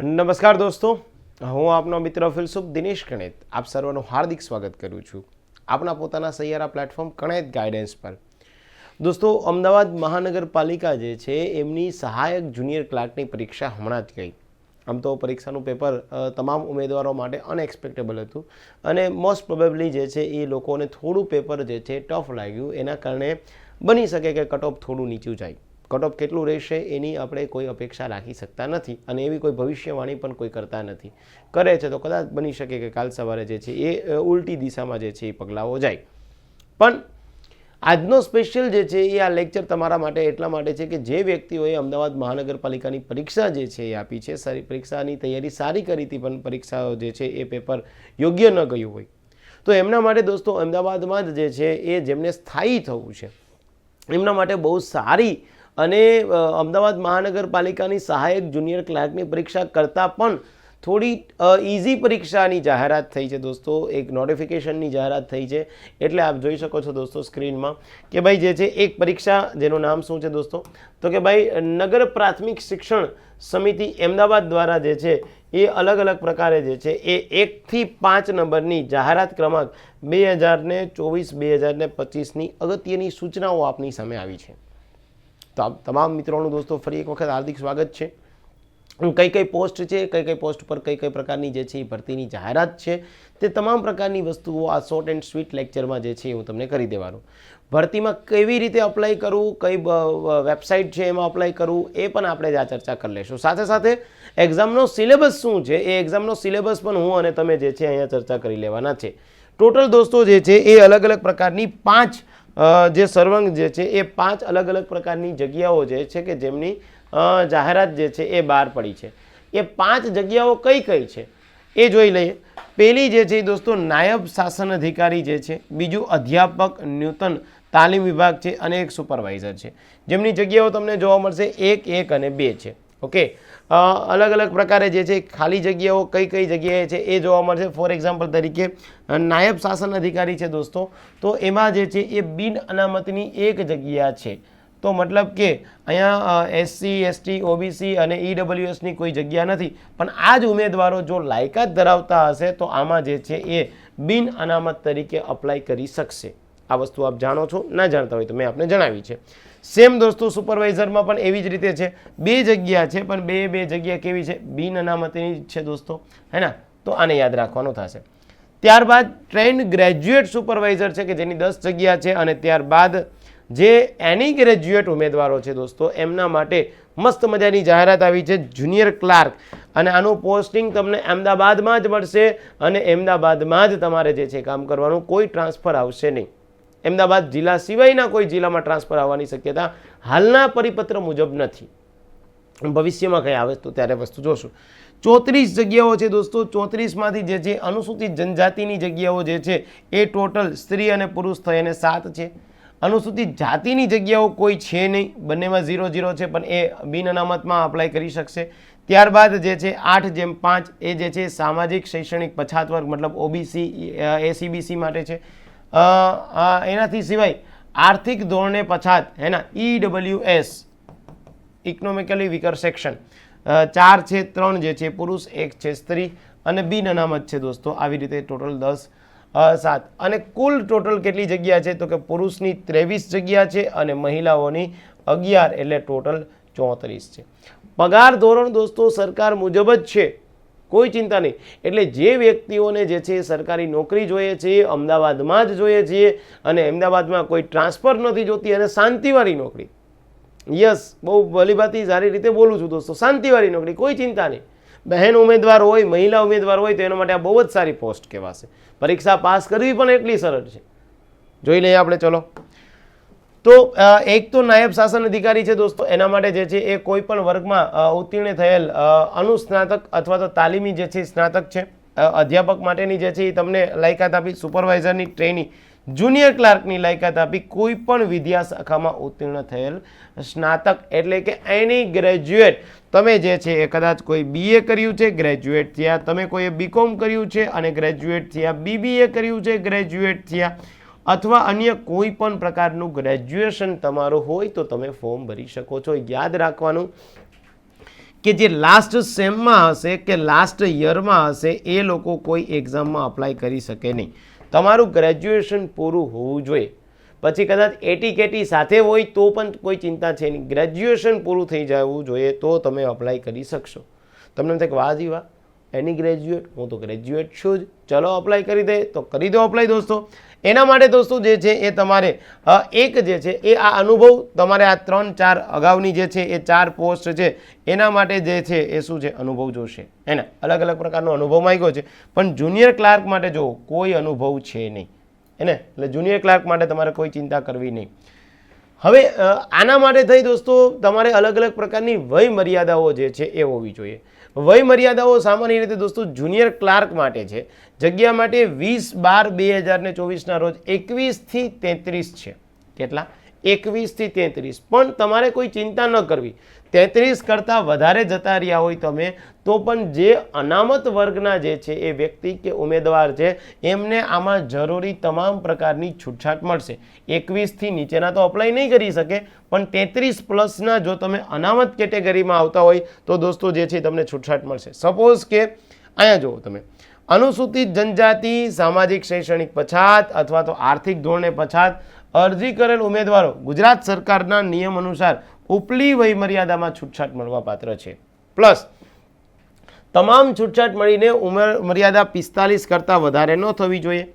નમસ્કાર દોસ્તો. હું આપનો મિત્ર ફિલસુફ દિનેશ કણેત. આપ સર્વનું હાર્દિક સ્વાગત કરું છું. આપણા પોતાના સૈયારા પ્લેટફોર્મ કણેત ગાઈડન્સ પર. દોસ્તો, અમદાવાદ મહાનગરપાલિકા જે છે, એમની સહાયક જુનિયર ક્લાર્કની પરીક્ષા હમણાં જ ગઈ. આમ તો પરીક્ષાનું પેપર તમામ ઉમેદવારો માટે અનએક્સપેક્ટેબલ હતું. અને મોસ્ટ પ્રોબેબલી જે છે, એ લોકોને થોડું પેપર જે છે ટફ લાગ્યું. એના કારણે બની શકે કે કટ ઓફ થોડું નીચું જાય. કટ કેટલું રહેશે એની આપણે કોઈ અપેક્ષા રાખી શકતા નથી અને એવી કોઈ ભવિષ્યવાણી પણ કોઈ કરતા નથી. કરે છે તો કદાચ બની શકે કે કાલ સવારે જે છે એ ઉલટી દિશામાં જે છે એ પગલાઓ જાય. પણ આજનો સ્પેશિયલ જે છે એ આ લેક્ચર તમારા માટે એટલા માટે છે કે જે વ્યક્તિઓએ અમદાવાદ મહાનગરપાલિકાની પરીક્ષા જે છે એ આપી છે, સારી, પરીક્ષાની તૈયારી સારી કરી હતી પણ પરીક્ષાઓ જે છે એ પેપર યોગ્ય ન ગયું હોય. તો એમના માટે દોસ્તો અમદાવાદમાં જ જે છે એ જેમને સ્થાયી થવું છે, એમના માટે બહુ સારી અને અમદાવાદ મહાનગરપાલિકાની સહાયક જુનિયર ક્લાર્કની પરીક્ષા કરતાં પણ થોડી ઇઝી પરીક્ષાની જાહેરાત થઈ છે દોસ્તો. એક નોટિફિકેશનની જાહેરાત થઈ છે. એટલે આપ જોઈ શકો છો દોસ્તો સ્ક્રીનમાં કે ભાઈ જે છે, એક પરીક્ષા, જેનું નામ શું છે દોસ્તો? તો કે ભાઈ, નગર પ્રાથમિક શિક્ષણ સમિતિ અમદાવાદ દ્વારા જે છે, એ અલગ અલગ પ્રકારે જે છે, એ એકથી પાંચ નંબરની જાહેરાત ક્રમાંક બે હજાર ને ચોવીસ, બે હજાર ને પચીસની અગત્યની સૂચનાઓ આપની સામે આવી છે. તો તમામ મિત્રોનું દોસ્તો ફરી એક વખત હાર્દિક સ્વાગત છે. કઈ કઈ પોસ્ટ છે, કઈ કઈ પોસ્ટ પર કઈ કઈ પ્રકારની જે છે એ ભરતીની જાહેરાત છે, તે તમામ પ્રકારની વસ્તુઓ આ શોર્ટ એન્ડ સ્વીટ લેક્ચરમાં જે છે હું તમને કરી દેવાનું. ભરતીમાં કેવી રીતે અપ્લાય કરવું, કઈ વેબસાઇટ છે એમાં અપ્લાય કરવું, એ પણ આપણે જ આ ચર્ચા કરી લઈશું સાથે સાથે એક્ઝામનો સિલેબસ શું છે, એ એક્ઝામનો સિલેબસ પણ હું અને તમે જે છે અહીંયા ચર્ચા કરી લેવાના છે. ટોટલ દોસ્તો જે છે એ અલગ અલગ પ્રકારની પાંચ જે સર્વંગ જે છે, એ પાંચ અલગ અલગ પ્રકારની જગ્યાઓ જે છે કે જેમની જાહેરાત જે છે એ બહાર પડી છે. એ પાંચ જગ્યાઓ કઈ કઈ છે? એ જોઈ લઈએ. પહેલી જે છે દોસ્તો નાયબ શાસન અધિકારી જે છે, બીજું અધ્યાપક ન્યૂતન તાલીમ વિભાગ છે અને એક સુપરવાઇઝર છે. જેમની જગ્યાઓ તમને જોવા મળશે, એક એક અને બે છે. ઓકે? અલગ અલગ પ્રકારે જે છે, ખાલી જગ્યાઓ કઈ કઈ જગ્યાએ છે એ જોવા મળશે. ફોર એક્ઝામ્પલ તરીકે નાયબ શાસન અધિકારી છે દોસ્તો. તો એમાં જે છે એ બિન અનામતની એક જગ્યા છે. તો મતલબ કે અહીંયા એસસી એસટી ઓબીસી અને ઈડબ્લ્યુએસની કોઈ જગ્યા નથી. પણ આ જ ઉમેદવારો જો લાયકાત ધરાવતા હશે, તો આમાં જે છે એ બિન અનામત તરીકે અપ્લાય કરી શકશે. આ વસ્તુ આપ જાણો છો, ના જાણતા હોય તો મેં આપને જણાવી છે. સેમ દોસ્તો સુપરવાઇઝરમાં પણ એવી જ રીતે છે. બે જગ્યા છે, પણ બે બે જગ્યા કેવી છે? બિન અનામતની છે દોસ્તો. હે ને તો આને યાદ રાખવાનું થશે. ત્યારબાદ ટ્રેન્ડ ગ્રેજ્યુએટ સુપરવાઇઝર છે કે જેની દસ જગ્યા છે અને ત્યારબાદ જે એની ગ્રેજ્યુએટ ઉમેદવારો છે દોસ્તો, એમના માટે મસ્ત મજાની જાહેરાત આવી છે જુનિયર ક્લાર્ક અને આનું પોસ્ટિંગ તમને અમદાવાદમાં જ મળશે અને અમદાવાદમાં જ તમારે જે છે કામ કરવાનું, કોઈ ટ્રાન્સફર આવશે નહીં. અમદાવાદ જિલ્લા સિવાયના કોઈ જિલ્લામાં ટ્રાન્સફર આવવાની શક્યતા હાલના પરિપત્ર મુજબ નથી. ભવિષ્યમાં કંઈ આવે તો ત્યારે વસ્તુ જોશું. ચોત્રીસ જગ્યાઓ છે દોસ્તો, ચોત્રીસમાંથી જે છે અનુસૂચિત જનજાતિની જગ્યાઓ જે છે, એ ટોટલ સ્ત્રી અને પુરુષ થઈને સાત છે. અનુસૂચિત જાતિની જગ્યાઓ કોઈ છે નહીં, બંનેમાં ઝીરો ઝીરો છે, પણ એ બિન અનામતમાં અપ્લાય કરી શકશે. ત્યારબાદ જે છે, આઠ જેમ પાંચ, એ જે છે, સામાજિક, શૈક્ષણિક, પછાત વર્ગ, મતલબ ઓબીસી એસીબીસી માટે છે. એનાથી સિવાય આર્થિક ધોરણે પછાત એના EW S economically weaker section ચાર છે, ત્રણ જે છે, પુરુષ, એક છે, સ્ત્રી અને બિન અનામત છે દોસ્તો, આવી રીતે ટોટલ દસ સાત. અને કુલ ટોટલ કેટલી જગ્યા છે? તો કે પુરુષની ત્રેવીસ જગ્યા છે અને મહિલાઓની અગિયાર, એટલે ટોટલ ચોત્રીસ છે. પગાર ધોરણ દોસ્તો સરકાર મુજબ જ છે. કોઈ ચિંતા નહીં. એટલે જે વ્યક્તિઓને જે છે સરકારી નોકરી જોઈએ છે, અમદાવાદમાં જ જોઈએ છીએ અને અમદાવાદમાં કોઈ ટ્રાન્સફર નથી જોતી અને શાંતિવાળી નોકરી. યસ, બહુ ભલીભાતી સારી રીતે બોલું છું દોસ્તો, શાંતિવાળી નોકરી, કોઈ ચિંતા નહીં. બહેન ઉમેદવાર હોય, મહિલા ઉમેદવાર હોય, તો એના માટે આ બહુ જ સારી પોસ્ટ કહેવાશે. પરીક્ષા પાસ કરવી પણ એટલી સરળ છે. જોઈ લઈએ આપણે, ચલો. તો એક તો નાયબ શાસન અધિકારી છે દોસ્તો, એના માટે જે છે એ કોઈ પણ વર્ગમાં ઉત્તીર્ણ થયેલ અનુસ્નાતક અથવા તો તાલીમી જે છે સ્નાતક છે. અધ્યાપક માટેની જે છે એ તમને લાયકાત આપી, સુપરવાઇઝરની ટ્રેનિંગ, જુનિયર ક્લાર્કની લાયકાત આપી, કોઈ પણ વિદ્યા શાખામાં ઉત્તીર્ણ થયેલ સ્નાતક. એટલે કે એની ગ્રેજ્યુએટ, તમે જે છે એ કદાચ કોઈ બીએ કર્યું છે, ગ્રેજ્યુએટ થયા. તમે કોઈએ બીકોમ કર્યું છે અને ગ્રેજ્યુએટ થયા. બીબીએ કર્યું છે, ગ્રેજ્યુએટ થયા. અથવા અન્ય કોઈ પણ પ્રકારનું ગ્રેજ્યુએશન તમારું હોય તો તમે ફોર્મ ભરી શકો છો. યાદ રાખવાનું કે જે લાસ્ટ સેમમાં હશે કે લાસ્ટ યરમાં હશે, એ લોકો કોઈ એક્ઝામમાં અપ્લાય કરી શકે નહીં. તમારું ગ્રેજ્યુએશન પૂરું હોવું જોઈએ. પછી કદાચ એટી કેટી સાથે હોય તો પણ કોઈ ચિંતા છે નહીં. ગ્રેજ્યુએશન પૂરું થઈ જવું જોઈએ તો તમે અપ્લાય કરી શકશો. તમને એમ થાય વાહ જી વાહ એની ગ્રેજ્યુએટ હું તો ગ્રેજ્યુએટ છું જ. ચલો અપ્લાય કરી દે. તો કરી દો અપ્લાય દોસ્તો. એના માટે દોસ્તો જે છે એ તમારે એક જે છે એ આ અનુભવ તમારે આ ત્રણ ચાર અગાઉની જે છે એ ચાર પોસ્ટ છે એના માટે જે છે એ શું છે? અનુભવ જોશે. એના અલગ અલગ પ્રકારનો અનુભવ માંગ્યો છે. પણ જુનિયર ક્લાર્ક માટે જો કોઈ અનુભવ છે નહીં. એને એટલે જુનિયર ક્લાર્ક માટે તમારે કોઈ ચિંતા કરવી નહીં. હવે આના માટે થઈ દોસ્તો, તમારે અલગ અલગ પ્રકારની વય મર્યાદાઓ જે છે એ હોવી જોઈએ. વય મર્યાદાઓ સામાન્ય રીતે દોસ્તો જુનિયર ક્લાર્ક માટે છે. જગ્યા માટે વીસ બાર બે હજાર ને ચોવીસના રોજ એકવીસથી તેત્રીસ છે. કેટલા? એકવીસથી તેત્રીસ. પણ તમારે કોઈ ચિંતા ન કરવી. તેત્રીસ કરતાં વધારે જતા રહ્યા હોય તમે, તો પણ જે અનામત વર્ગના જે છે, એ વ્યક્તિ કે ઉમેદવાર છે, એમને આમાં જરૂરી તમામ પ્રકારની છૂટછાટ મળશે. એકવીસથી નીચેના તો અપ્લાય નહીં કરી શકે, પણ તેત્રીસ પ્લસના જો તમે અનામત કેટેગરીમાં આવતા હોય, તો દોસ્તો જે છે તમને છૂટછાટ મળશે. સપોઝ કે, અહીંયા જુઓ તમે. અનુસૂચિત જનજાતિ, સામાજિક, શૈક્ષણિક પછાત અથવા તો આર્થિક ધોરણે પછાત અરજી કરેલ ઉમેદવારો ગુજરાત સરકારના નિયમ અનુસાર ઉપલી વય મર્યાદામાં છૂટછાટ મળવા પાત્ર છે. પ્લસ, તમામ છૂટછાટ મળીને ઉંમર, મર્યાદા પિસ્તાલીસ કરતાં વધારે ન થવી જોઈએ.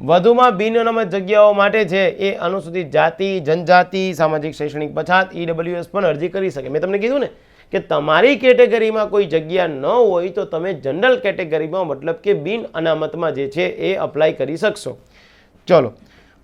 વધુમાં બિન અનામત જગ્યાઓ માટે છે એ અનુસૂચિત જાતિ, જનજાતિ, સામાજિક શૈક્ષણિક પછાત ઈડબ્લ્યુએસ પણ અરજી કરી શકે. મેં તમને કીધું ને કે તમારી કેટેગરીમાં કોઈ જગ્યા ન હોય તો તમે જનરલ કેટેગરીમાં, મતલબ કે બિન અનામતમાં જે છે એ અપ્લાય કરી શકશો. ચલો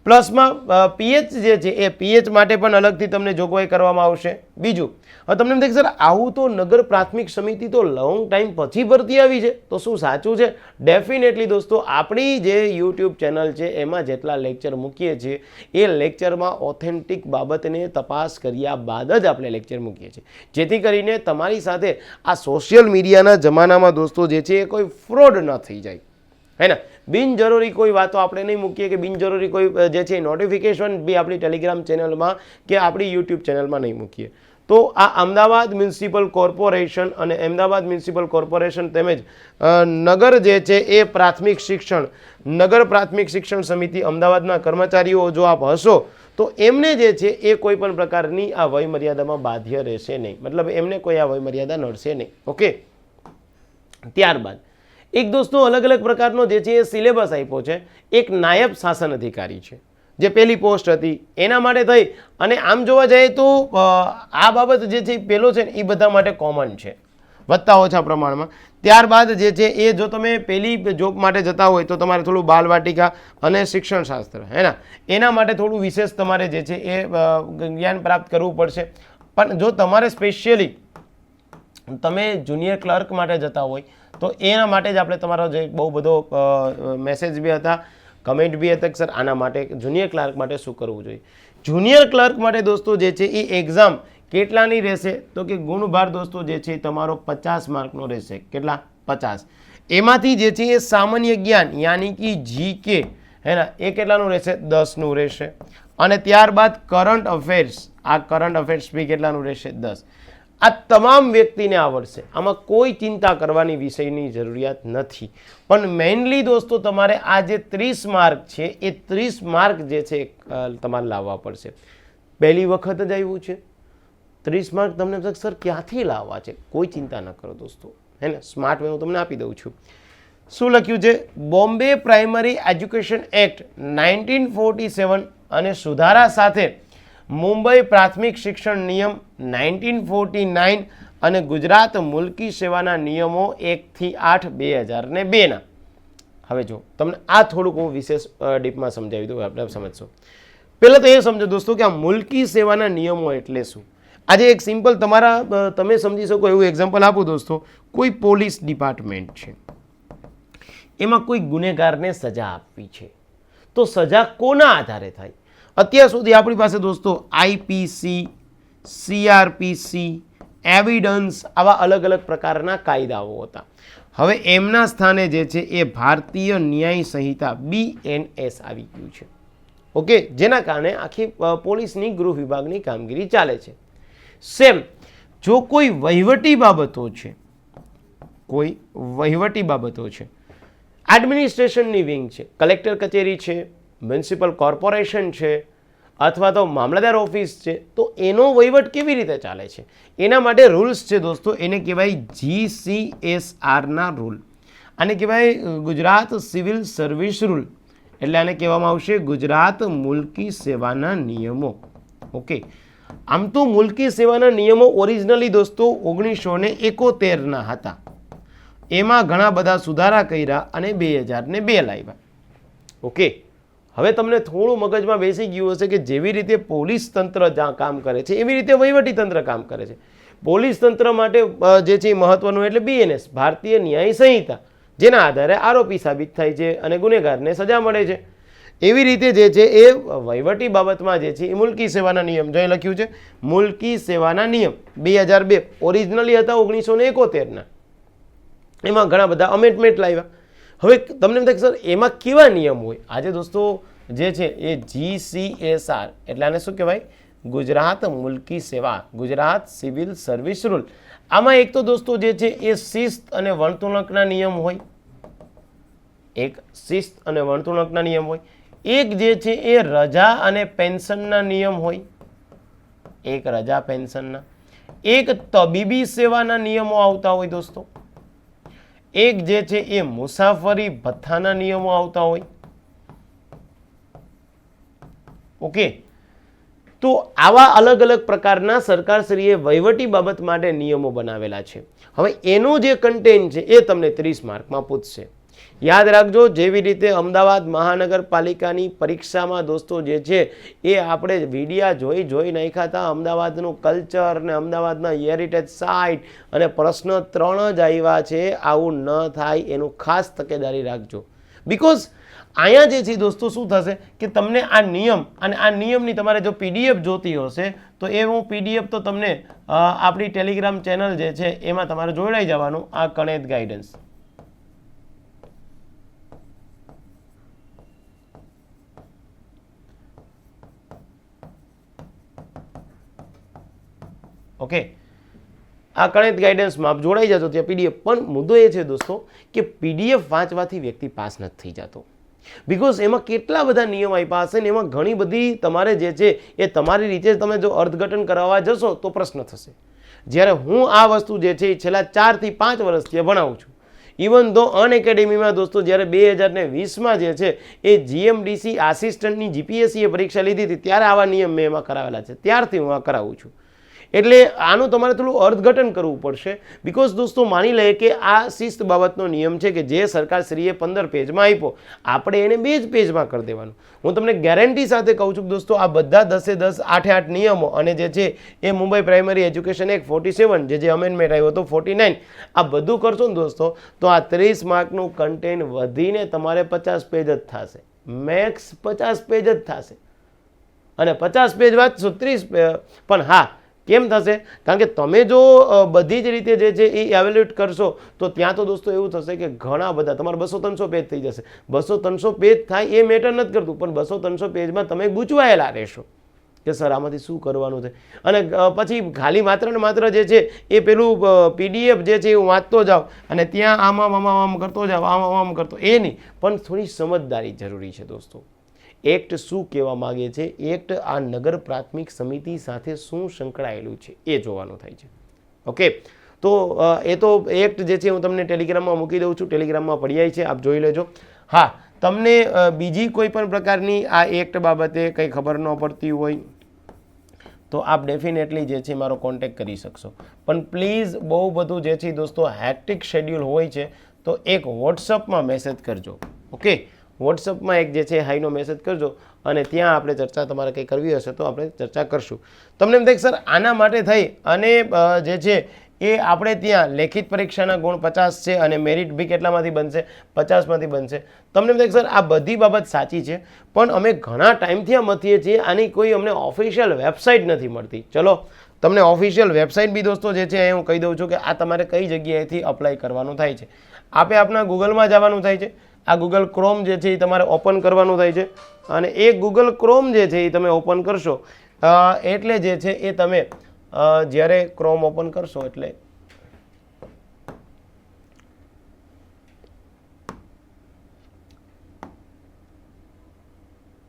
પ્લસમાં પીએચ જે છે, એ પીએચ માટે પણ અલગથી તમને જોગવાઈ કરવામાં આવશે. બીજું, હવે તમને એમ થાય સર, આવું તો નગર પ્રાથમિક સમિતિ તો લોંગ ટાઈમ પછી ભરતી આવી છે, તો શું સાચું છે? ડેફિનેટલી દોસ્તો, આપણી જે યુટ્યુબ ચેનલ છે, એમાં જેટલા લેક્ચર મૂકીએ છીએ, એ લેક્ચરમાં ઓથેન્ટિક બાબતને તપાસ કર્યા બાદ જ આપણે લેક્ચર મૂકીએ છીએ. જેથી કરીને તમારી સાથે આ સોશિયલ મીડિયાના જમાનામાં દોસ્તો જે છે, એ કોઈ ફ્રોડ ન થઈ જાય. હે ને? બિનજરૂરી કોઈ વાતો આપણે નહીં મૂકીએ કે બિનજરૂરી કોઈ જે છે નોટિફિકેશન બી આપણી ટેલિગ્રામ ચેનલમાં કે આપણી યુટ્યુબ ચેનલમાં નહીં મૂકીએ. તો આ અમદાવાદ મ્યુનિસિપલ કોર્પોરેશન અને અમદાવાદ મ્યુનિસિપલ કોર્પોરેશન તેમજ નગર જે છે એ પ્રાથમિક શિક્ષણ, નગર પ્રાથમિક શિક્ષણ સમિતિ અમદાવાદના કર્મચારીઓ જો આપ હશો, તો એમને જે છે એ કોઈ પણ પ્રકારની આ વયમર્યાદામાં બાધ્ય રહેશે નહીં. મતલબ એમને કોઈ આ વયમર્યાદા નડશે નહીં. ઓકે? ત્યારબાદ એક દોસ્તો અલગ અલગ પ્રકારનો જે છે એ સિલેબસ આપ્યો છે, એક નાયબ શાસન અધિકારી છે, જે પહેલી પોસ્ટ હતી, એના માટે થઈ. અને આમ જોવા જઈએ તો આ બાબત જે છે પહેલો છે ને, એ બધા માટે કોમન છે, વધતા ઓછા પ્રમાણમાં. ત્યારબાદ જે છે એ જો તમે પહેલી જોબ માટે જતા હોય તો તમારે થોડું બાલવાટિકા અને શિક્ષણ શાસ્ત્ર, હે ને? એના માટે થોડું વિશેષ તમારે જે છે એ જ્ઞાન પ્રાપ્ત કરવું પડશે. પણ જો તમારે સ્પેશિયલી તમે જુનિયર ક્લર્ક માટે જતા હોય તો એના માટે જ આપણે તમારો જે બહુ બધો મેસેજ બી હતા કમેન્ટ બી હતા કે સર આના માટે જુનિયર ક્લાર્ક માટે શું કરવું જોઈએ? જુનિયર ક્લાર્ક માટે દોસ્તો જે છે એ એક્ઝામ કેટલાની રહેશે? તો કે ગુણભાર દોસ્તો જે છે તમારો પચાસ માર્કનો રહેશે. કેટલા? પચાસ. એમાંથી જે છે એ સામાન્ય જ્ઞાન યાની કે જી કે હે ને, એ કેટલાનું રહેશે? દસનું રહેશે. અને ત્યારબાદ કરંટ અફેર્સ આ કરંટ અફેર્સ બી કેટલાનું રહેશે? દસ. આ તમામ વ્યક્તિને આવડશે. આમાં કોઈ ચિંતા કરવાની વિષયની જરૂરિયાત નથી. પણ મેઇનલી દોસ્તો, તમારે આ જે ત્રીસ માર્ક છે, એ ત્રીસ માર્ક જે છે તમારે લાવવા પડશે. પહેલી વખત જ આવ્યું છે. ત્રીસ માર્ક તમને સર, ક્યાંથી લાવવા છે? કોઈ ચિંતા ન કરો દોસ્તો. હે ને? સ્માર્ટ વે હું તમને આપી દઉં છું. શું લખ્યું છે? Bombay primary education act nineteen forty seven અને સુધારા સાથે મુંબઈ પ્રાથમિક શિક્ષણ નિયમ નાઇન્ટીન ફોર્ટી નાઇન અને ગુજરાત મુલકી સેવાના નિયમો એકથી આઠ બે હજાર ને બેના. હવે જો, તમને આ થોડુંક હું વિશેષ ડીપમાં સમજાવી દઉં આપણે સમજશો. પહેલાં તો એ સમજો દોસ્તો કે આ મુલકી સેવાના નિયમો એટલે શું? આજે એક સિમ્પલ તમારા તમે સમજી શકો એવું એક્ઝામ્પલ આપું દોસ્તો, કોઈ પોલીસ ડિપાર્ટમેન્ટ છે, એમાં કોઈ ગુનેગારને સજા આપવી છે, તો સજા કોના આધારે થાય? અત્યાર સુધી આપણી પાસે દોસ્તો આઈપીસી સીઆરપીસી એવિડન્સ આવા અલગ અલગ પ્રકારના કાયદાઓ હતા. હવે એમના સ્થાને જે છે એ ભારતીય ન્યાય સંહિતા બીએનએસ આવી ગયું છે. ઓકે, જેના કારણે આખી પોલીસની ગૃહ વિભાગની કામગીરી ચાલે છે. સેમ, જો કોઈ વહીવટી બાબતો છે, કોઈ વહીવટી બાબતો છે, એડમિનિસ્ટ્રેશનની વિંગ છે, કલેક્ટર કચેરી છે મ્યુનિસિપલ કોર્પોરેશન છે અથવા તો મામલતદાર ઓફિસ છે, તો એનો વહીવટ કેવી રીતે ચાલે છે? એના માટે રૂલ્સ છે દોસ્તો, એને કહેવાય જીસીએસઆરના રૂલ. આને કહેવાય ગુજરાત સિવિલ સર્વિસ રૂલ. એટલે આને કહેવામાં આવશે ગુજરાત મુલકી સેવાના નિયમો. ઓકે. આમ તો મુલકી સેવાના નિયમો ઓરિજિનલી દોસ્તો ઓગણીસો ને એકોતેરના હતા. એમાં ઘણા બધા સુધારા કર્યા અને બે હજારને બે લાવ્યા. ઓકે. હવે તમને થોડું મગજમાં બેસી ગયું હશે કે જેવી રીતે પોલીસ તંત્ર જ્યાં કામ કરે છે, એવી રીતે વહીવટી તંત્ર કામ કરે છે. પોલીસ તંત્ર માટે જે છે એ મહત્વનું એટલે બીએનએસ ભારતીય ન્યાય સંહિતા, જેના આધારે આરોપી સાબિત થાય છે અને ગુનેગારને સજા મળે છે. એવી રીતે જે છે એ વહીવટી બાબતમાં જે છે એ મુલકી સેવાના નિયમ, જો લખ્યું છે, મુલકી સેવાના નિયમ બે હજાર બે ઓરિજિનલી હતા ઓગણીસો ને એકોતેરના. એમાં ઘણા બધા અમેન્ડમેન્ટ લાવ્યા. હવે તમને એમ થાય સર, એમાં કેવા નિયમ હોય? આજે દોસ્તો, જે છે એ જીસીએસઆર એટલે આને શું કહેવાય? ગુજરાત મુલકી સેવા, ગુજરાત સિવિલ સર્વિસ રૂલ. આમાં એક તો દોસ્તો જે છે એ શિસ્ત અને વર્તણૂકના નિયમ હોય. એક શિસ્ત અને વર્તણૂકના નિયમ હોય. એક જે છે એ રજા અને પેન્શનના નિયમ હોય. એક રજા, પેન્શનના. એક તબીબી સેવાના નિયમો આવતા હોય દોસ્તો. એક જે છે એ મુસાફરી ભથ્થાના નિયમો આવતા હોય. ઓકે? તો આવા અલગ અલગ પ્રકારના સરકારશ્રીએ વહીવટી બાબત માટે નિયમો બનાવેલા છે. હવે એનો જે કન્ટેન્ટ છે એ તમને ત્રીસ માર્કમાં પૂછશે. યાદ રાખજો, જેવી રીતે અમદાવાદ મહાનગરપાલિકાની પરીક્ષામાં દોસ્તો જે છે, એ આપણે વિડીયા જોઈ જોઈ નાખ્યા હતા. અમદાવાદનું કલ્ચર ને અમદાવાદના હેરિટેજ સાઇટ અને પ્રશ્ન ત્રણ જ આવ્યા છે. આવું ન થાય, એનું ખાસ તકેદારી રાખજો. બિકોઝ અહીંયા જે છે દોસ્તો, શું થશે કે તમને આ નિયમ અને આ નિયમની તમારે જો પીડીએફ જોતી હશે, તો એ હું પીડીએફ તો તમને આપણી ટેલિગ્રામ ચેનલ જે છે, એમાં તમારે જોડાઈ જવાનું, આ કણેત ગાઈડન્સ ઓકે? આ ગણિત ગાઈડન્સમાં આપ જોડાઈ જતો ત્યાં પીડીએફ પણ મુદ્દો એ છે દોસ્તો કે પીડીએફ વાંચવાથી વ્યક્તિ પાસ નથી થઈ જતો. બિકોઝ એમાં કેટલા બધા નિયમ આપ્યા હશે ને એમાં ઘણી બધી તમારે જે છે એ તમારી રીતે તમે જો અર્થઘટન કરાવવા જશો તો પ્રશ્ન થશે. જ્યારે હું આ વસ્તુ જે છે એ છેલ્લા ચારથી પાંચ વર્ષથી ભણાવું છું. ઇવન ધો અન એકેડેમીમાં દોસ્તો જ્યારે બે હજાર ને વીસમાં જે છે એ જીએમડીસી આસિસ્ટન્ટની જીપીએસસીએ પરીક્ષા લીધી હતી, ત્યારે આવા નિયમ મેં એમાં કરાવેલા છે. ત્યારથી હું આ કરાવું છું. એટલે આનું તમારે થોડું અર્થઘટન કરવું પડશે. બિકોઝ દોસ્તો, માની લઈએ કે આ શિસ્ત બાબતનો નિયમ છે કે જે સરકારશ્રીએ પંદર પેજમાં આપ્યો, આપણે એને બે જ પેજમાં કરી દેવાનું. હું તમને ગેરંટી સાથે કહું છું દોસ્તો, આ બધા દસે દસ, આઠે આઠ નિયમો અને જે છે એ Mumbai primary education act forty seven જે જે અમેન્ડમેન્ટ આવ્યો હતો ફોર્ટી નાઇન આ બધું કરશો ને દોસ્તો, તો આ ત્રીસ માર્કનું કન્ટેન્ટ વધીને તમારે પચાસ પેજ જ થશે. મેક્સ પચાસ પેજ જ થશે. અને પચાસ પેજ વાંચશો, ત્રીસ પણ હા કેમ થશે? કારણ કે તમે જો બધી જ રીતે જે છે એ એવેલ્યુએટ કરશો, તો ત્યાં તો દોસ્તો એવું થશે કે ઘણા બધા, તમારે બસો ત્રણસો પેજ થઈ જશે. બસો ત્રણસો પેજ થાય એ મેટર નથી કરતું, પણ બસો ત્રણસો પેજમાં તમે ગૂંચવાયેલા રહેશો કે સર, આમાંથી શું કરવાનું છે? અને પછી ખાલી માત્ર ને માત્ર જે છે એ પેલું પીડીએફ જે છે એ હું વાંચતો જાઉં અને ત્યાં આમ આમ આમ આમ કરતો જાઉં આમ આમ કરતો, એ નહીં. પણ થોડી સમજદારી જરૂરી છે દોસ્તો. એક્ટ શું કહેવા માગે છે? એક્ટ આ નગર પ્રાથમિક સમિતિ સાથે શું સંકળાયેલું છે? એ જોવાનું થાય છે. ઓકે? તો એ તો એક્ટ જે છે હું તમને ટેલિગ્રામમાં મૂકી દઉં છું. ટેલિગ્રામમાં પડિયાય છે. આપ જોઈ લેજો. હા, તમને બીજી કોઈ પણ પ્રકારની આ એક્ટ બાબતે કંઈ ખબર ન પડતી હોય તો આપ ડેફિનેટલી જે છે મારો કોન્ટેક્ટ કરી શકશો. પણ પ્લીઝ બહુ બધું જે છે દોસ્તો હેક્ટિક શેડ્યુલ હોય છે તો એક વોટ્સઅપમાં મેસેજ કરજો. ઓકે? વોટ્સઅપમાં એક જે છે, હાઈનો મેસેજ કરજો અને ત્યાં આપણે ચર્ચા તમારે કંઈ કરવી હશે તો આપણે ચર્ચા કરશું. તમને એમ થાય સર, આના માટે થઈ અને જે છે, એ આપણે ત્યાં લેખિત પરીક્ષાના ગુણ પચાસ છે અને મેરિટ બી કેટલામાંથી બનશે? પચાસમાંથી બનશે. તમને એમ સર, આ બધી બાબત સાચી છે, પણ અમે ઘણા ટાઈમથી આ મથીએ છીએ, આની કોઈ અમને ઓફિશિયલ વેબસાઇટ નથી મળતી. ચલો, તમને ઓફિશિયલ વેબસાઇટ બી દોસ્તો જે છે એ હું કહી દઉં છું કે આ તમારે કઈ જગ્યાએથી અપ્લાય કરવાનું થાય છે. આપે આપના ગૂગલમાં જવાનું થાય છે. આ ગૂગલ ક્રોમ જે છે એ તમારે ઓપન કરવાનું થાય છે. અને એ ગૂગલ ક્રોમ જે છે એ તમે ઓપન કરશો એટલે જે છે એ તમે જ્યારે ક્રોમ ઓપન કરશો એટલે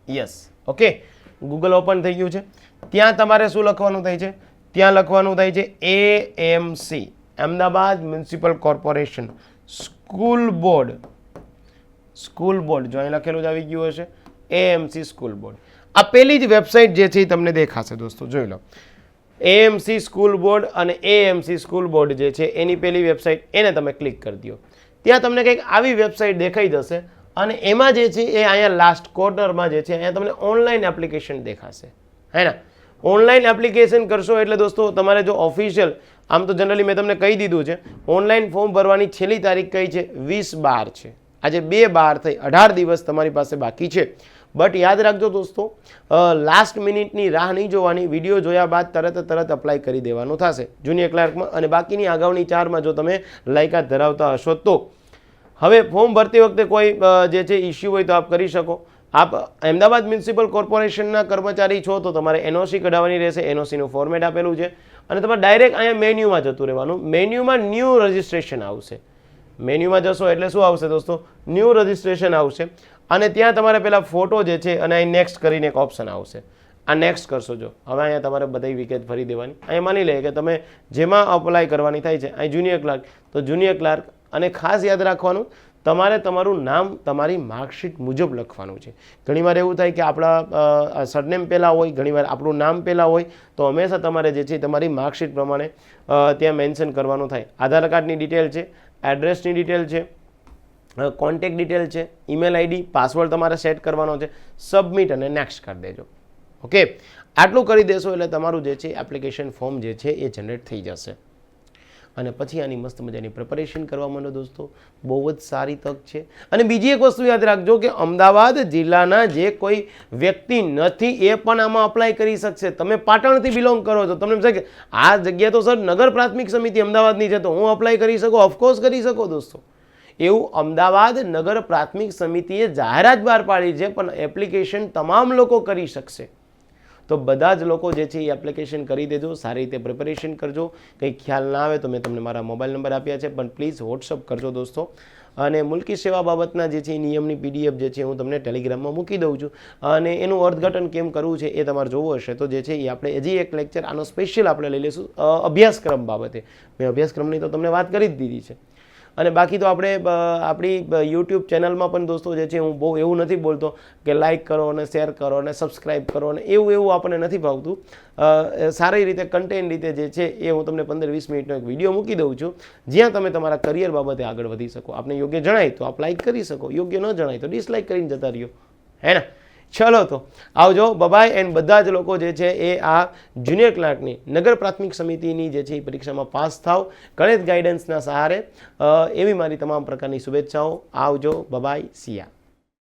યસ ઓકે ગૂગલ ઓપન થઈ ગયું છે. ત્યાં તમારે શું લખવાનું થાય છે? ત્યાં લખવાનું થાય છે A M C Ahmedabad municipal corporation school board school board, જો અહીં લખેલું જ આવી ગયું હશે એએમસી સ્કૂલ બોર્ડ. આ પેલી જ વેબસાઇટ જે છે એ તમને દેખાશે દોસ્તો, જોઈ લો. એએમસી સ્કૂલ બોર્ડ અને એએમસી સ્કૂલ બોર્ડ જે છે, એની પેલી વેબસાઇટ, એને તમે ક્લિક કરી દો. ત્યાં તમને કંઈક આવી વેબસાઇટ દેખાઈ જશે અને એમાં જે છે એ અહીંયા લાસ્ટ કોર્નરમાં જે છે, અહીંયા તમને ઓનલાઈન એપ્લિકેશન દેખાશે. હે ને? ઓનલાઈન એપ્લિકેશન કરશો એટલે દોસ્તો, તમારે જો ઓફિશિયલ આમ તો જનરલી મેં તમને કહી દીધું છે ઓનલાઈન ફોર્મ ભરવાની છેલ્લી તારીખ કઈ છે? વીસ બાર છે. આજે બે બાર થઈ, અઢાર દિવસ તમારી પાસે બાકી છે. બટ યાદ રાખજો દોસ્તો લાસ્ટ મિનિટની રાહ નહીં જોવાની વીડિયો જોયા બાદ તરત તરત અપ્લાય કરી દેવાનું થશે, જુનિયર ક્લાર્કમાં. અને બાકીની અગાઉની ચારમાં જો તમે લાયકાત ધરાવતા હશો તો. હવે ફોર્મ ભરતી વખતે કોઈ જે છે ઇસ્યુ હોય તો આપ કરી શકો. આપ અમદાવાદ મ્યુનિસિપલ કોર્પોરેશનના કર્મચારી છો તો તમારે એનઓસી કઢાવવાની રહેશે એનઓસીનું ફોર્મેટ આપેલું છે. અને તમારે ડાયરેક્ટ અહીંયા મેન્યુમાં જતું રહેવાનું. મેન્યુમાં ન્યૂ રજિસ્ટ્રેશન આવશે. મેન્યુમાં જશો એટલે શું આવશે દોસ્તો? ન્યૂ રજિસ્ટ્રેશન આવશે. અને ત્યાં તમારે પહેલાં ફોટો જે છે, અને અહીં નેક્સ્ટ કરીને એક ઓપ્શન આવશે. આ નેક્સ્ટ કરશો જો. હવે અહીંયા તમારે બધી વિગત ભરી દેવાની. અહીંયા માની લે કે તમે જેમાં અપ્લાય કરવાની થાય છે, અહીં જુનિયર ક્લાર્ક તો જુનિયર ક્લાર્ક અને ખાસ યાદ રાખવાનું, તમારે તમારું નામ તમારી માર્કશીટ મુજબ લખવાનું છે. ઘણીવાર એવું થાય કે આપણા સરનેમ પહેલાં હોય, ઘણીવાર આપણું નામ પહેલાં હોય, તો હંમેશા તમારે જે છે તમારી માર્કશીટ પ્રમાણે ત્યાં મેન્શન કરવાનું થાય. આધાર કાર્ડની ડિટેલ છે એડ્રેસની ડિટેલ છે. કોન્ટેક ડિટેલ છે. ઈમેલ આઈડી પાસવર્ડ તમારે સેટ કરવાનો છે. સબમિટ અને નેક્સ્ટ કરી દેજો. ઓકે આટલું કરી દેશો એટલે તમારું જે છે એપ્લિકેશન ફોર્મ જે છે એ જનરેટ થઈ જશે. અને પછી આની મસ્ત મજાની પ્રિપરેશન કરવા માંડો દોસ્તો. બહુ જ સારી તક છે. અને બીજી એક વસ્તુ યાદ રાખજો કે અમદાવાદ જિલ્લાના જે કોઈ વ્યક્તિ નથી એ પણ આમાં અપ્લાય કરી શકશે. તમે પાટણથી બિલોંગ કરો છો. તમને એમ છે કે આ જગ્યા તો સર નગર પ્રાથમિક સમિતિ અમદાવાદની છે, તો હું અપ્લાય કરી શકું? ઓફકોર્સ કરી શકો દોસ્તો. એવું અમદાવાદ નગર પ્રાથમિક સમિતિએ જાહેરાત બહાર પાડી છે, પણ એપ્લિકેશન તમામ લોકો કરી શકશે. તો બધા જ લોકો જે છે એ એપ્લિકેશન કરી દેજો, સારી રીતે પ્રિપેરેશન કરજો. કંઈ ખ્યાલ ના આવે તો મેં તમને મારા મોબાઈલ નંબર આપ્યા છે, પણ પ્લીઝ વોટ્સઅપ કરજો દોસ્તો. અને મુલકી સેવા બાબતના જે છે એ નિયમની પીડીએફ જે છે હું તમને ટેલિગ્રામમાં મૂકી દઉં છું. અને એનું અર્થઘટન કેમ કરવું છે એ તમારે જોવું હશે. તો જે છે એ આપણે હજી એક લેક્ચર આનો સ્પેશિયલ આપણે લઈ લઈશું અભ્યાસક્રમ બાબતે. મેં અભ્યાસક્રમની તો તમને વાત કરી જ દીધી છે. અને બાકી તો આપણે આપણી યુટ્યુબ ચેનલમાં પણ દોસ્તો જે છે, હું બહુ એવું નથી બોલતો કે લાઇક કરો અને શેર કરો અને સબસ્ક્રાઇબ કરો અને એવું એવું આપણને નથી ભાવતું. સારી રીતે કન્ટેન્ટ રીતે જે છે, એ હું તમને પંદર વીસ મિનિટનો એક વીડિયો મૂકી દઉં છું. જ્યાં તમે તમારા કરિયર બાબતે આગળ વધી શકો. આપને યોગ્ય જણાય તો આપ લાઇક કરી શકો, યોગ્ય ન જણાય તો ડિસલાઇક કરીને જતા રહ્યો. હે ને? ચલો તો આવજો. બબાય એન્ડ બધા જ લોકો જે છે એ આ જુનિયર ક્લાર્કની નગર પ્રાથમિક સમિતિની જે છે એ પરીક્ષામાં પાસ થાવ. ગણિત ગાઈડન્સના સહારે એવી મારી તમામ પ્રકારની શુભેચ્છાઓ. આવજો. બબાય સિયા